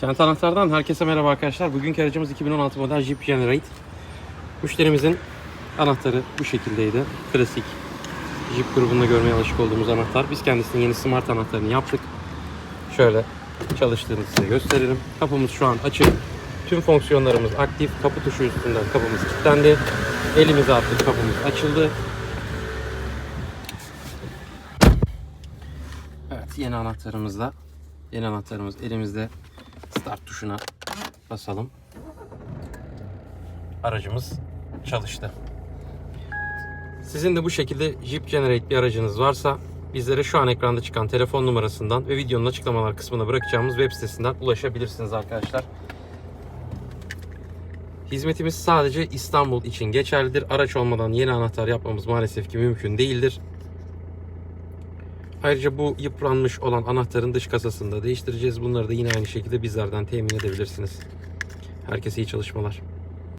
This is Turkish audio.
Kent Anahtar'dan herkese merhaba arkadaşlar. Bugünkü aracımız 2016 model Jeep Generate. Müşterimizin anahtarı bu şekildeydi. Klasik Jeep grubunda görmeye alışık olduğumuz anahtar. Biz kendisinin yeni smart anahtarını yaptık. Şöyle çalıştığını size gösterelim. Kapımız şu an açık. Tüm fonksiyonlarımız aktif. Kapı tuşu üstünden kapımız kilitlendi. Elimize attık kapımız açıldı. Evet yeni anahtarımızla yeni anahtarımız elimizde start tuşuna basalım. Aracımız çalıştı. Sizin de bu şekilde Jeep Generate bir aracınız varsa bizlere şu an ekranda çıkan telefon numarasından ve videonun açıklamalar kısmına bırakacağımız web sitesinden ulaşabilirsiniz arkadaşlar. Hizmetimiz sadece İstanbul için geçerlidir. Araç olmadan yeni anahtar yapmamız maalesef ki mümkün değildir. Ayrıca bu yıpranmış olan anahtarın dış kasasını da değiştireceğiz. Bunları da yine aynı şekilde bizlerden temin edebilirsiniz. Herkese iyi çalışmalar.